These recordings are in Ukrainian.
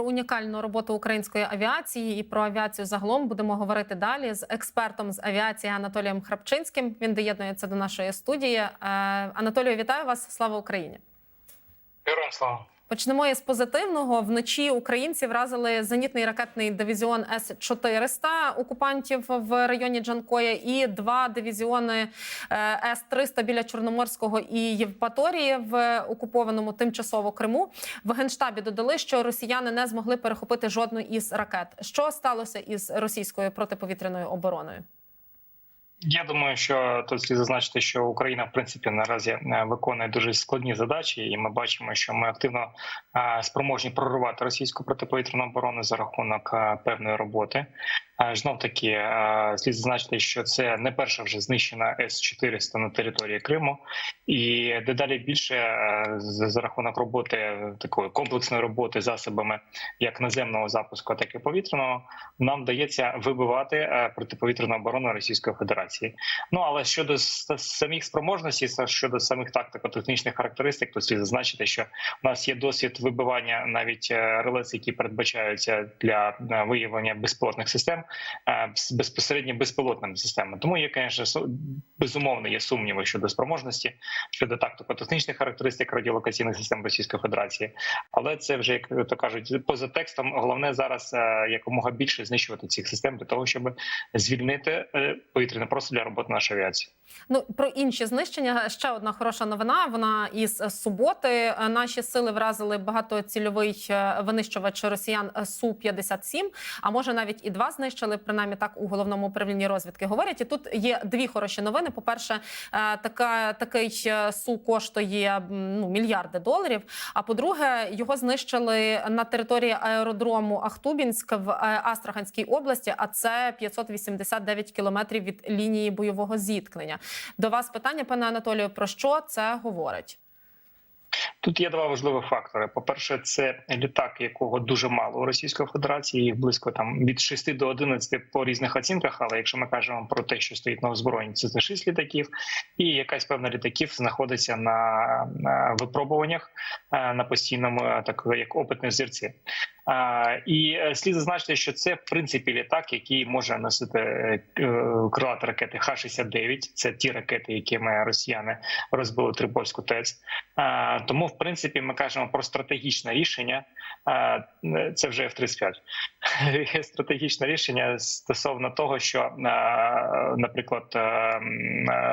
Про унікальну роботу української авіації і про авіацію загалом будемо говорити далі з експертом з авіації Анатолієм Храпчинським. Він доєднується до нашої студії. Е, Анатолію, вітаю вас! Слава Україні! Героям слава! Почнемо із позитивного. Вночі українці вразили зенітний ракетний дивізіон С 400 окупантів в районі Джанкоя і два дивізіони С 300 біля Чорноморського і Євпаторії в окупованому тимчасово Криму. В генштабі додали, що росіяни не змогли перехопити жодну із ракет. Що сталося із російською протиповітряною обороною? Я думаю, що тут слід зазначити, що Україна в принципі наразі е, виконує дуже складні задачі, і ми бачимо, що ми активно е, спроможні прорвати російську протиповітряну оборону за рахунок е, певної роботи. Знов таки слід зазначити, що це не перша вже знищена с 400 на території Криму, і дедалі більше за рахунок роботи такої комплексної роботи засобами як наземного запуску, так і повітряного, нам вдається вибивати протиповітряну оборону Російської Федерації. Ну але щодо самих спроможностей, щодо самих тактико-технічних характеристик, то слід зазначити, що у нас є досвід вибивання навіть релес, які передбачаються для виявлення безпілотних систем. Е, безпосередньо безпілотними системами. Тому є, звісно, безумовно є сумніви щодо спроможності, щодо тактико-технічних характеристик радіолокаційних систем Російської Федерації. Але це вже як то кажуть, поза текстом. Головне зараз е, якомога більше знищувати цих систем для того, щоб звільнити е, повітряне простір для роботи нашої авіації. Ну про інші знищення ще одна хороша новина. Вона із суботи. Наші сили вразили багатоцільовий винищувач росіян су 57 А може навіть і два знищили. Принаймні так у головному управлінні розвідки говорять. І тут є дві хороші новини. По перше, така такий су коштує ну мільярди доларів. А по-друге, його знищили на території аеродрому Ахтубінськ в Астраханській області. А це 589 кілометрів від лінії бойового зіткнення. До вас питання, пане Анатолію, про що це говорить? Тут є два важливі фактори. По перше, це літак, якого дуже мало у Російської Федерації, їх близько там від 6 до 11 по різних оцінках. Але якщо ми кажемо про те, що стоїть на озброєнні, це за 6 літаків, і якась певна літаків знаходиться на, на випробуваннях на постійному, так як опитні зірці. І е, слід зазначити, що це в принципі літак, який може носити е, крилати ракети Х-69. Це ті ракети, якими росіяни розбили Трипольську ТЕЦ. Тому, в принципі, ми кажемо про стратегічне рішення. Це вже F-35. стратегічне рішення стосовно того, що, наприклад,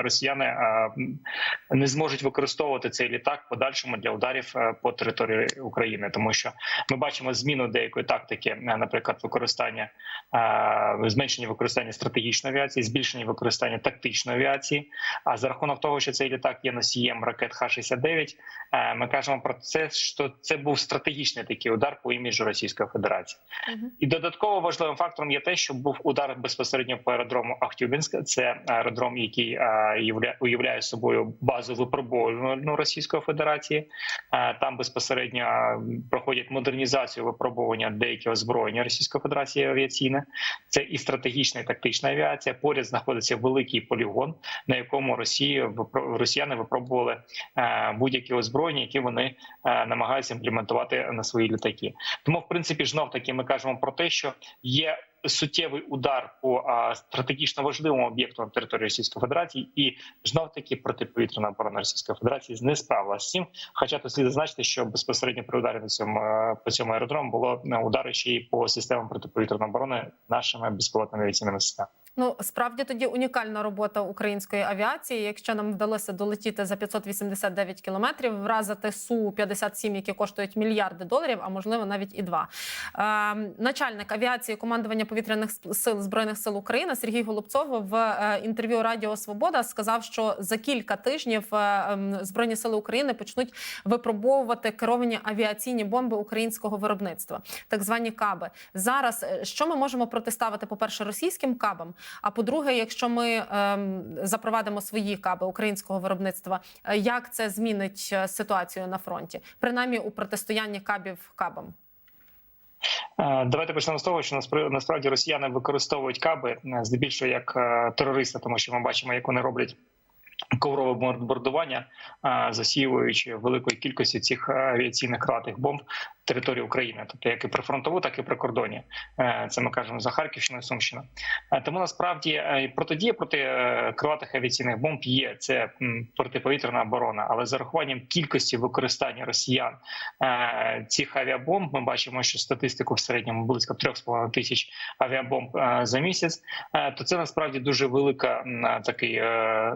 росіяни не зможуть використовувати цей літак в подальшому для ударів е, по території України, тому що ми бачимо зміну деякої тактики, е, наприклад, використання зменшення використання стратегічної авіації, збільшення використання тактичної авіації. А за рахунок того, що цей літак є носієм ракет Х-69, е, ми кажемо про це, що це був стратегічний такий удар по іміджу Російської Федерації. Uh І додатково важливим фактором є те, що був удар безпосередньо по аеродрому Ахтюбінська. Це аеродром, який уявляє собою базу випробувальну Російської Федерації. Там безпосередньо проходять модернізацію випробування деякі озброєння Російської Федерації авіаційне. Це і стратегічна і тактична авіація. Поряд знаходиться великий полігон, на якому Росії росіяни випробували будь-які озброєння, які вони намагаються імплементувати на свої літаки. Тому, в принципі, знов таки ми кажемо про те, що є суттєвий удар по а, стратегічно важливому об'єкту на території Російської Федерації, і знов таки протиповітряна оборона Російської Федерації не справилася з цим. Хоча то слід зазначити, що безпосередньо при ударі на цьому по цьому аеродрому було удари ще й по системам протиповітряної оборони нашими безпілотними авіаційними системами. Ну справді тоді унікальна робота української авіації. Якщо нам вдалося долетіти за 589 кілометрів, вразити су 57 які коштують мільярди доларів, а можливо навіть і два. Е, начальник авіації командування повітряних сил збройних сил України Сергій Голубцов в е, інтерв'ю Радіо Свобода сказав, що за кілька тижнів е, збройні сили України почнуть випробовувати керовані авіаційні бомби українського виробництва, так звані каби. Зараз е, що ми можемо протиставити? По перше, російським кабам. А по-друге, якщо ми е, запровадимо свої каби українського виробництва, е, як це змінить е, ситуацію на фронті, принаймні у протистоянні кабів кабам? Е, давайте почнемо з того, що насправді росіяни використовують каби здебільшого як терористи, тому що ми бачимо, як вони роблять коврове бомбардування, засіюючи великої кількості цих авіаційних кратих бомб території України, тобто як і прифронтову, так і при кордоні. Е, Це ми кажемо за Харківщину і Сумщину. Е, Тому насправді е, протидія проти крилатих авіаційних бомб є це протиповітряна оборона, але за рахуванням кількості використання росіян цих авіабомб, ми бачимо, що статистику в середньому близько 3,5 тисяч авіабомб за місяць. То це насправді дуже велика такий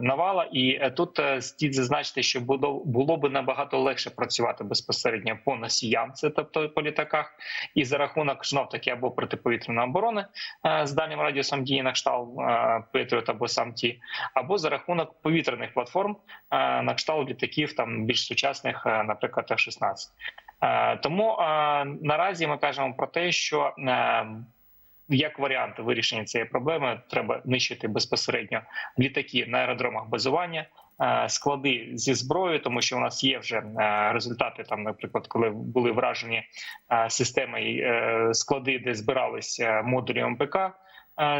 навала, і тут слід зазначити, що було, би набагато легше працювати безпосередньо по носіям, це тобто по літаках, і за рахунок знов таки або протиповітряної оборони е, з дальнім радіусом дії на кшталт е, Петріот або сам ті, або за рахунок повітряних платформ е, на кшталт літаків там більш сучасних, наприклад, F-16. Е, Тому наразі ми кажемо про те, що як варіант вирішення цієї проблеми треба нищити безпосередньо літаки на аеродромах базування. Е, Склади зі зброєю, тому що у нас є вже е, результати. Там, наприклад, коли були вражені е, системи склади, де збиралися модулі МПК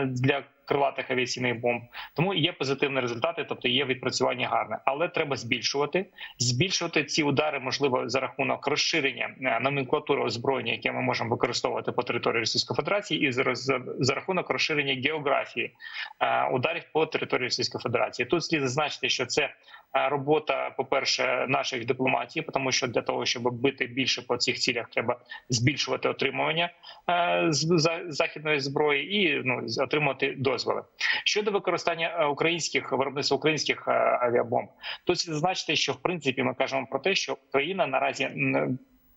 для крилатих авіаційних бомб. Тому є позитивні результати, тобто є відпрацювання гарне, але треба збільшувати. Збільшувати ці удари можливо за рахунок розширення е, номенклатури озброєння, яке ми можемо використовувати по території Російської Федерації, і за, рахунок розширення географії е, ударів по території Російської Федерації. Тут слід зазначити, що це е, робота, по перше, наших дипломатів, тому що для того, щоб бити більше по цих цілях, треба збільшувати отримування з за- західної зброї і ну отримати дозволи. Щодо використання е, українських виробництва українських е, авіабомб, тут слід зазначити, що в принципі ми кажемо про те, що Україна наразі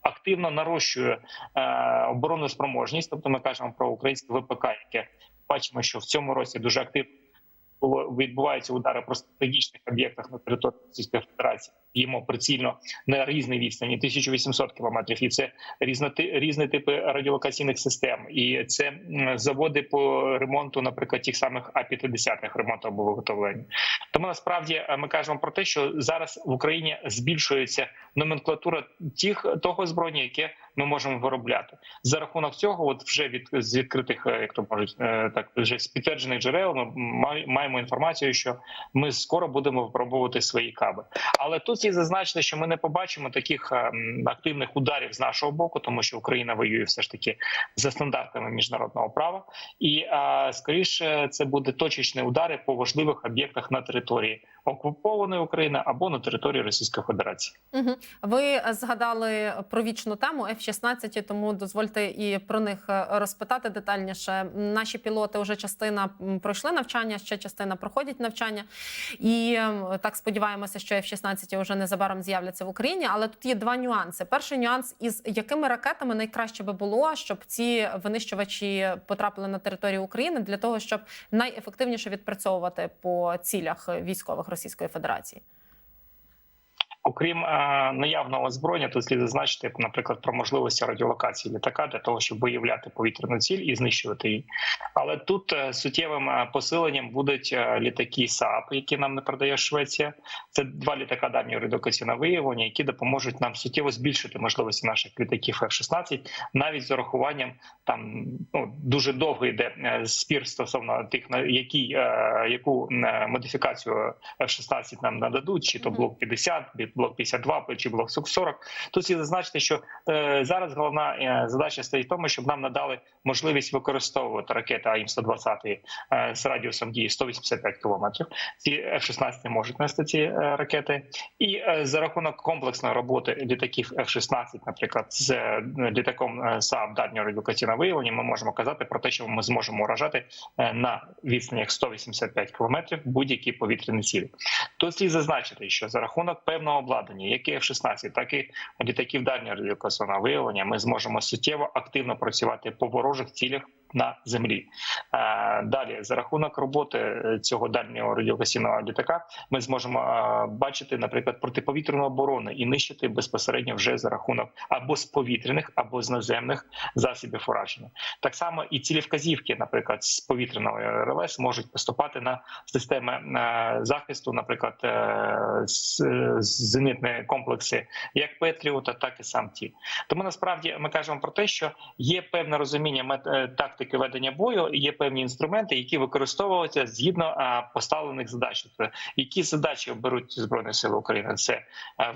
активно нарощує е, оборонну спроможність, тобто ми кажемо про українське ВПК, яке бачимо, що в цьому році дуже активно відбуваються удари по стратегічних об'єктах на території Російської Федерації. Їмо прицільно на різній відстані 1800 кілометрів, і це різноти різні типи радіолокаційних систем, і це заводи по ремонту, наприклад, тих самих А 50 ремонту або виготовлення. Тому насправді е, ми кажемо про те, що зараз в Україні збільшується номенклатура тих того озброєння, яке ми можемо виробляти за рахунок цього. От вже від з відкритих, е, як то можуть е, так вже з підтверджених джерел, ми маємо інформацію, що ми скоро будемо випробовувати свої каби. Але тут слід зазначити, що ми не побачимо таких е, активних ударів з нашого боку, тому що Україна воює все ж таки за стандартами міжнародного права, і е, скоріше це буде точечні удари по важливих об'єктах на території окупованої України або на території Російської Федерації. Угу. Ви згадали про вічну тему F-16, тому дозвольте і про них е, розпитати детальніше. Наші пілоти вже частина пройшли навчання, ще частина проходять навчання, і так сподіваємося, що F-16 вже незабаром з'являться в Україні. Але тут є два нюанси. Перший нюанс із якими ракетами найкраще би було, щоб ці винищувачі потрапили на територію України для того, щоб найефективніше відпрацьовувати по цілях військових Російської Федерації. Окрім е, наявного озброєння, тут слід зазначити, наприклад, про можливості радіолокації літака для того, щоб виявляти повітряну ціль і знищувати її. Але тут е, суттєвим е, посиленням будуть е, літаки САП, які нам не продає Швеція. Це два літака дальнього редукаційного виявлення, які допоможуть нам суттєво збільшити можливості наших літаків F-16, навіть з урахуванням там ну дуже довго йде е, спір стосовно тих на якій е, яку е, модифікацію F-16 нам нададуть, чи то блок 50, блок 52, чи блок 40. Тут слід зазначити, що е, зараз головна е, задача стоїть в тому, щоб нам надали можливість використовувати ракети АІМ-120 е, з радіусом дії 185 кілометрів. Ці F-16 можуть нести ці ракети, і за рахунок комплексної роботи літаків F-16, наприклад, з літаком САП дальнього радіолокаційного виявлення, ми можемо казати про те, що ми зможемо вражати е, на відстанях 185 кілометрів будь-які повітряні цілі. Тут слід зазначити, що за рахунок певного обладнання, як і F-16, так і літаків дальнього радіокасового виявлення, ми зможемо суттєво активно працювати по ворожих цілях. На землі Е, далі за рахунок роботи е, цього дальнього радіолокаційного літака ми зможемо е, бачити, наприклад, протиповітряну оборону і нищити безпосередньо вже за рахунок або з повітряних, або з наземних засобів ураження. Так само і цілі вказівки, наприклад, з повітряного РЛС можуть поступати на системи захисту, наприклад, зенітні комплекси, як Петріота, так і сам ті. Тому насправді ми кажемо про те, що є певне розуміння тактики тактики ведення бою є певні інструменти, які використовуються згідно поставлених задач. Тобто, які задачі беруть збройні сили України, це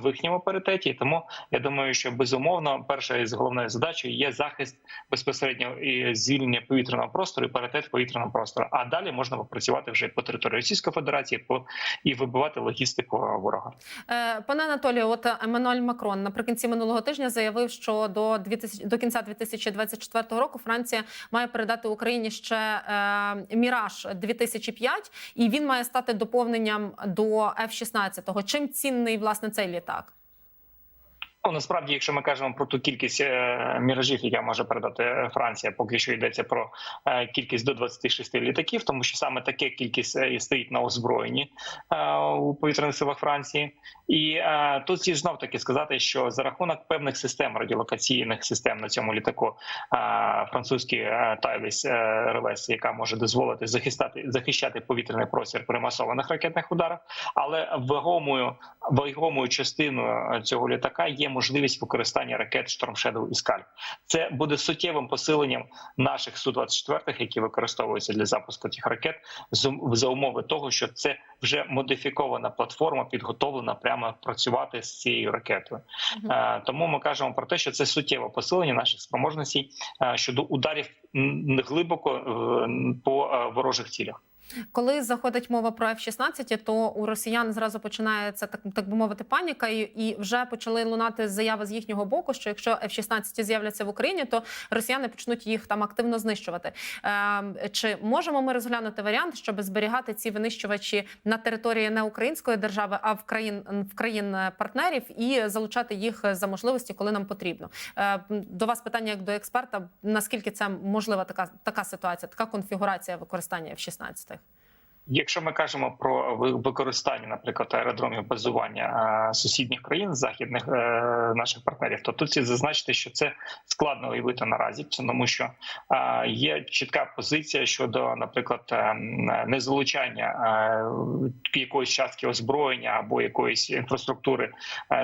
в їхньому паритеті. Тому я думаю, що безумовно перша із головної задачі є захист безпосередньо і звільнення повітряного простору і паритет повітряного простору. А далі можна попрацювати вже по території Російської Федерації по і вибивати логістику ворога. Е, Пане Анатолію, от Еммануель Макрон наприкінці минулого тижня заявив, що до 2000, до кінця 2024 року Франція має передати Україні ще е, Міраж 2005, і він має стати доповненням до F-16. Чим цінний власне цей літак? Ну, насправді, якщо ми кажемо про ту кількість е, міражів, яка може передати Франція, поки що йдеться про е, кількість до 26 літаків, тому що саме таке кількість е, і стоїть на озброєнні е, у повітряних силах Франції. І е, тут слід знов таки сказати, що за рахунок певних систем радіолокаційних систем на цьому літаку е, французький е, Тайліс е, РЛС, яка може дозволити захистати захищати повітряний простір при масованих ракетних ударах, але вагомою вагомою частиною цього літака є можливість використання ракет Storm Shadow і Скальп. Це буде суттєвим посиленням наших су 24 які використовуються для запуску цих ракет, за умови того, що це вже модифікована платформа, підготовлена прямо працювати з цією ракетою. Мгм. Е, Тому ми кажемо про те, що це суттєве посилення наших спроможностей е, щодо ударів глибоко е, по ворожих цілях. Коли заходить мова про F-16, то у росіян зразу починається так, так би мовити паніка, і, і вже почали лунати заяви з їхнього боку, що якщо F-16 з'являться в Україні, то росіяни почнуть їх там активно знищувати. Е, чи можемо ми розглянути варіант, щоб зберігати ці винищувачі на території не української держави, а в країн в країн партнерів і залучати їх за можливості, коли нам потрібно? Е, до вас питання як до експерта: наскільки це можлива така така ситуація, така конфігурація використання F-16? Якщо ми кажемо про ви- використання, наприклад, аеродромів базування е, сусідніх країн західних е, наших партнерів, то тут зазначити, що це складно уявити наразі, тому що е, є чітка позиція щодо, наприклад, незалучання якоїсь частки озброєння або якоїсь інфраструктури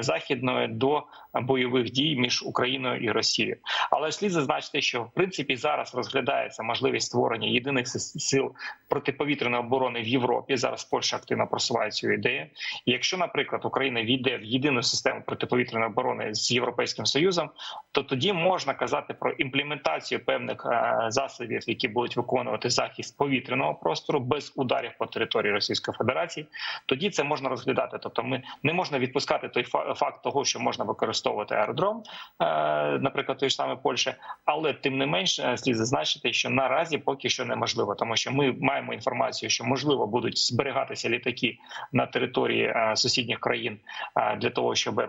західної до бойових дій між Україною і Росією. Але слід зазначити, що в принципі зараз розглядається можливість створення єдиних сил протиповітряної оборони в Європі. Зараз Польща активно просуває цю ідею. І якщо, наприклад, Україна війде в єдину систему протиповітряної оборони з Європейським Союзом, то тоді можна казати про імплементацію певних е, засобів, які будуть виконувати захист повітряного простору без ударів по території Російської Федерації. Тоді це можна розглядати. Тобто, ми не можна відпускати той фа- факт того, що можна використовувати аеродром, е, наприклад, той ж саме Польщі, але тим не менш слід зазначити, що наразі поки що неможливо, тому що ми маємо інформацію, що можливо будуть зберігатися літаки на території е, сусідніх країн е, для того, щоб е,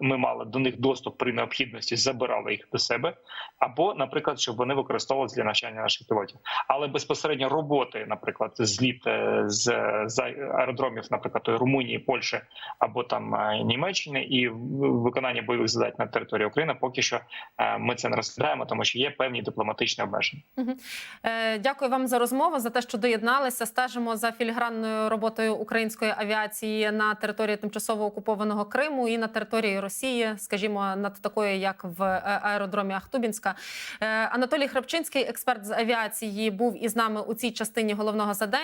ми мали до них доступ при необхідності, забирали їх до себе, або, наприклад, щоб вони використовувалися для навчання наших пілотів. Але безпосередньо роботи, наприклад, зліт з, з аеродромів, наприклад, Румунії, Польщі або там Німеччини, і виконання бойових задач на території України, поки що ми це не розглядаємо, тому що є певні дипломатичні обмеження. Дякую вам за розмову, за те, що доєдналися. Стежимо за філігранною роботою української авіації на території тимчасово окупованого Криму і на території Росії, скажімо, над такою, як в е, аеродромі Ахтубінська. Е, Анатолій Храпчинський, експерт з авіації, був із нами у цій частині головного задання.